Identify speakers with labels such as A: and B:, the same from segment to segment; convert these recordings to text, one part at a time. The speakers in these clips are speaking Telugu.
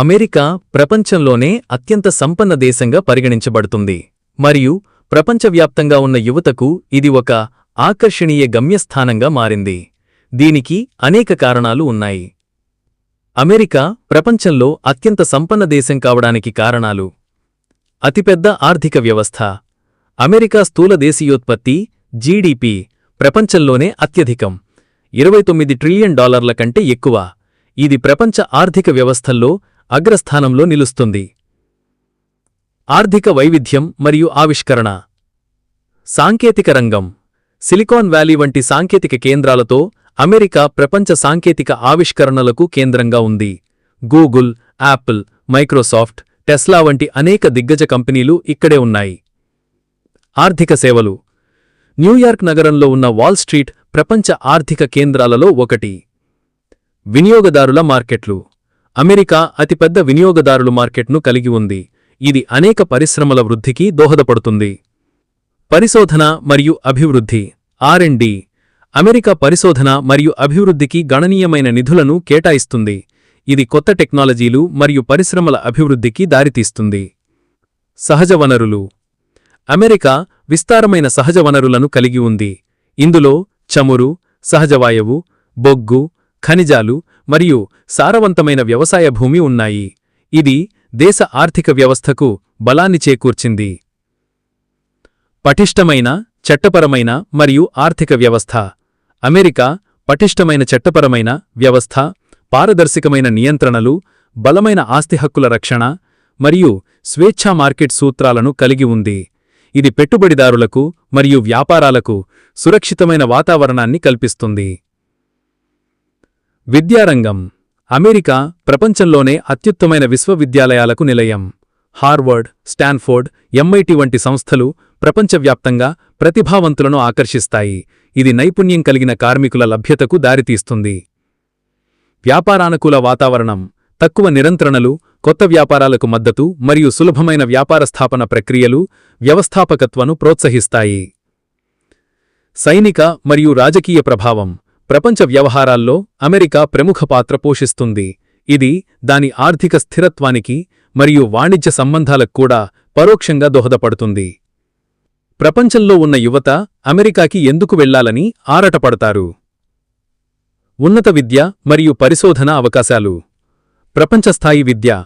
A: అమెరికా ప్రపంచంలోనే అత్యంత సంపన్న దేశంగా పరిగణించబడుతుంది. మరియు ప్రపంచవ్యాప్తంగా ఉన్న యువతకు ఇది ఒక ఆకర్షణీయ గమ్యస్థానంగా మారింది. దీనికి అనేక కారణాలు ఉన్నాయి. అమెరికా ప్రపంచంలో అత్యంత సంపన్న దేశం కావడానికి కారణాలు. అతిపెద్ద ఆర్థిక వ్యవస్థ. అమెరికా స్థూల దేశీయోత్పత్తి జీడీపీ ప్రపంచంలోనే అత్యధికం. ఇరవై తొమ్మిది ట్రిలియన్ డాలర్ల కంటే ఎక్కువ. ఇది ప్రపంచ ఆర్థిక వ్యవస్థల్లో అగ్రస్థానంలో నిలుస్తుంది. ఆర్థిక వైవిధ్యం మరియు ఆవిష్కరణ. సాంకేతిక రంగం. సిలికాన్ వ్యాలీ వంటి సాంకేతిక కేంద్రాలతో అమెరికా ప్రపంచ సాంకేతిక ఆవిష్కరణలకు కేంద్రంగా ఉంది. గూగుల్ యాపిల్ మైక్రోసాఫ్ట్ టెస్లా వంటి అనేక దిగ్గజ కంపెనీలు ఇక్కడే ఉన్నాయి. ఆర్థిక సేవలు. న్యూయార్క్ నగరంలో ఉన్న వాల్ స్ట్రీట్ ప్రపంచ ఆర్థిక కేంద్రాలలో ఒకటి. వినియోగదారుల మార్కెట్లు. అమెరికా అతిపెద్ద వినియోగదారులు మార్కెట్ను కలిగి ఉంది. ఇది అనేక పరిశ్రమల వృద్ధికి దోహదపడుతుంది. పరిశోధన మరియు అభివృద్ధి. ఆర్ఎండి అమెరికా పరిశోధన మరియు అభివృద్ధికి గణనీయమైన నిధులను కేటాయిస్తుంది. ఇది కొత్త టెక్నాలజీలు మరియు పరిశ్రమల అభివృద్ధికి దారితీస్తుంది. సహజ వనరులు. అమెరికా విస్తారమైన సహజ వనరులను కలిగి ఉంది. ఇందులో చమురు సహజవాయువు బొగ్గు ఖనిజాలు మరియు సారవంతమైన వ్యవసాయ భూమి ఉన్నాయి. ఇది దేశ ఆర్థిక వ్యవస్థకు బలాన్ని చేకూర్చింది. పటిష్టమైన చట్టపరమైన మరియు ఆర్థిక వ్యవస్థ. అమెరికా పటిష్టమైన చట్టపరమైన వ్యవస్థ పారదర్శకమైన నియంత్రణలు బలమైన ఆస్తి హక్కుల రక్షణ మరియు స్వేచ్ఛా మార్కెట్ సూత్రాలను కలిగి ఉంది. ఇది పెట్టుబడిదారులకు మరియు వ్యాపారాలకు సురక్షితమైన వాతావరణాన్ని కల్పిస్తుంది. విద్యారంగం. అమెరికా ప్రపంచంలోనే అత్యుత్తమైన విశ్వవిద్యాలయాలకు నిలయం. హార్వర్డ్ స్టాన్ఫోర్డ్ ఎంఐటి వంటి సంస్థలు ప్రపంచవ్యాప్తంగా ప్రతిభావంతులను ఆకర్షిస్తాయి. ఇది నైపుణ్యం కలిగిన కార్మికుల లభ్యతకు దారితీస్తుంది. వ్యాపారానుకూల వాతావరణం తక్కువ నిరంత్రణలు కొత్త వ్యాపారాలకు మద్దతు మరియు సులభమైన వ్యాపార స్థాపన ప్రక్రియలు వ్యవస్థాపకత్వను ప్రోత్సహిస్తాయి. సైనిక మరియు రాజకీయ ప్రభావం ప్రపంచ వ్యవహారాల్లో అమెరికా ప్రముఖ పాత్ర పోషిస్తుంది. ఇది దాని ఆర్థిక స్థిరత్వానికి మరియు వాణిజ్య సంబంధాలకు కూడా పరోక్షంగా దోహదపడుతుంది. ప్రపంచంలో ఉన్న యువత అమెరికాకి ఎందుకు వెళ్ళాలని ఆరటపడతారు. ఉన్నత విద్య మరియు పరిశోధన అవకాశాలు. ప్రపంచస్థాయి విద్య.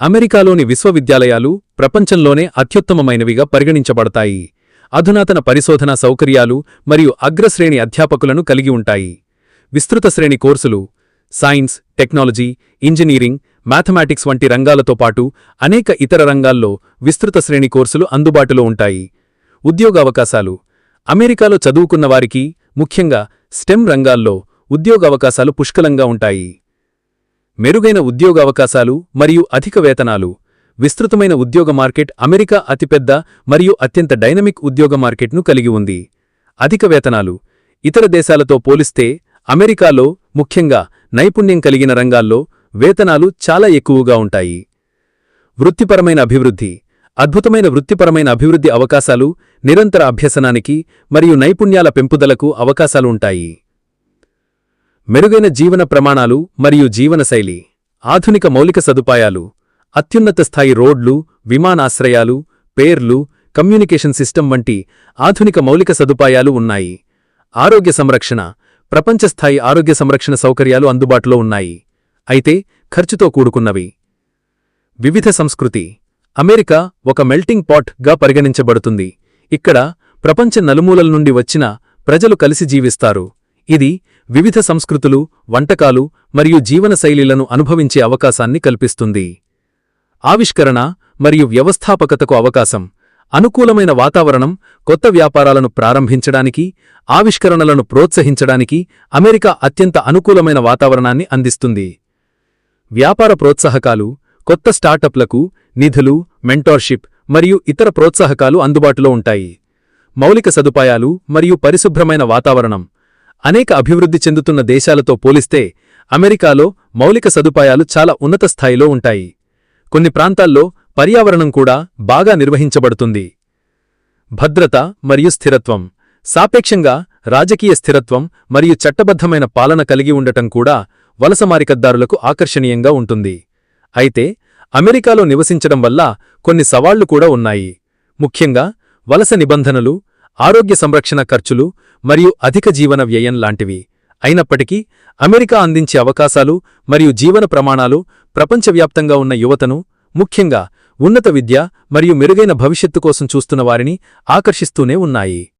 A: అమెరికాలోని విశ్వవిద్యాలయాలు ప్రపంచంలోనే అత్యుత్తమమైనవిగా పరిగణించబడతాయి. అధునాతన పరిశోధనా సౌకర్యాలు మరియు అగ్రశ్రేణి అధ్యాపకులను కలిగి ఉంటాయి. విస్తృత శ్రేణి కోర్సులు సైన్స్ టెక్నాలజీ ఇంజనీరింగ్ మ్యాథమెటిక్స్ వంటి రంగాలతో పాటు అనేక ఇతర రంగాల్లో విస్తృత శ్రేణి కోర్సులు అందుబాటులో ఉంటాయి. ఉద్యోగావకాశాలు అమెరికాలో చదువుకున్న వారికి ముఖ్యంగా స్టెమ్ రంగాల్లో ఉద్యోగావకాశాలు పుష్కలంగా ఉంటాయి. మెరుగైన ఉద్యోగావకాశాలు మరియు అధిక వేతనాలు. విస్తృతమైన ఉద్యోగ మార్కెట్ అమెరికా అతిపెద్ద మరియు అత్యంత డైనమిక్ ఉద్యోగ మార్కెట్ను కలిగి ఉంది. అధిక వేతనాలు. ఇతర దేశాలతో పోలిస్తే అమెరికాలో ముఖ్యంగా నైపుణ్యం కలిగిన రంగాల్లో వేతనాలు చాలా ఎక్కువగా ఉంటాయి. వృత్తిపరమైన అభివృద్ధి అద్భుతమైన వృత్తిపరమైన అభివృద్ధి అవకాశాలు నిరంతర అభ్యసనానికి మరియు నైపుణ్యాల పెంపుదలకు అవకాశాలు ఉంటాయి. మెరుగైన జీవన ప్రమాణాలు మరియు జీవనశైలి ఆధునిక మౌలిక సదుపాయాలు అత్యున్నత స్థాయి రోడ్లు విమానాశ్రయాలు పేర్లు కమ్యూనికేషన్ సిస్టమ్ వంటి ఆధునిక మౌలిక సదుపాయాలు ఉన్నాయి. ఆరోగ్య సంరక్షణ ప్రపంచస్థాయి ఆరోగ్య సంరక్షణ సౌకర్యాలు అందుబాటులో ఉన్నాయి. అయితే ఖర్చుతో కూడుకున్నవి. వివిధ సంస్కృతి. అమెరికా ఒక మెల్టింగ్ పాట్గా పరిగణించబడుతుంది. ఇక్కడ ప్రపంచ నలుమూలల నుండి వచ్చిన ప్రజలు కలిసి జీవిస్తారు. ఇది వివిధ సంస్కృతులు వంటకాలు మరియు జీవనశైలిలను అనుభవించే అవకాశాన్ని కల్పిస్తుంది. ఆవిష్కరణ మరియు వ్యవస్థాపకతకు అవకాశం. అనుకూలమైన వాతావరణం కొత్త వ్యాపారాలను ప్రారంభించడానికి ఆవిష్కరణలను ప్రోత్సహించడానికి అమెరికా అత్యంత అనుకూలమైన వాతావరణాన్ని అందిస్తుంది. వ్యాపార ప్రోత్సాహకాలు కొత్త స్టార్టప్లకు నిధులు మెంటార్షిప్ మరియు ఇతర ప్రోత్సాహకాలు అందుబాటులో ఉంటాయి. మౌలిక సదుపాయాలు మరియు పరిశుభ్రమైన వాతావరణం. అనేక అభివృద్ధి చెందుతున్న దేశాలతో పోలిస్తే అమెరికాలో మౌలిక సదుపాయాలు చాలా ఉన్నత స్థాయిలో ఉంటాయి. కొన్ని ప్రాంతాల్లో పర్యావరణం కూడా బాగా నిర్వహించబడుతుంది. భద్రత మరియు స్థిరత్వం సాపేక్షంగా రాజకీయ స్థిరత్వం మరియు చట్టబద్ధమైన పాలన కలిగి ఉండటం కూడా వలసమారికద్దారులకు ఆకర్షణీయంగా ఉంటుంది. అయితే అమెరికాలో నివసించడం వల్ల కొన్ని సవాళ్ళు కూడా ఉన్నాయి. ముఖ్యంగా వలస నిబంధనలు ఆరోగ్య సంరక్షణ ఖర్చులు మరియు అధిక జీవన వ్యయం లాంటివి. అయినప్పటికీ అమెరికా అందించే అవకాశాలు మరియు జీవన ప్రమాణాలు ప్రపంచవ్యాప్తంగా ఉన్న యువతను ముఖ్యంగా ఉన్నత విద్య మరియు మెరుగైన భవిష్యత్తు కోసం చూస్తున్న వారిని ఆకర్షిస్తూనే ఉన్నాయి.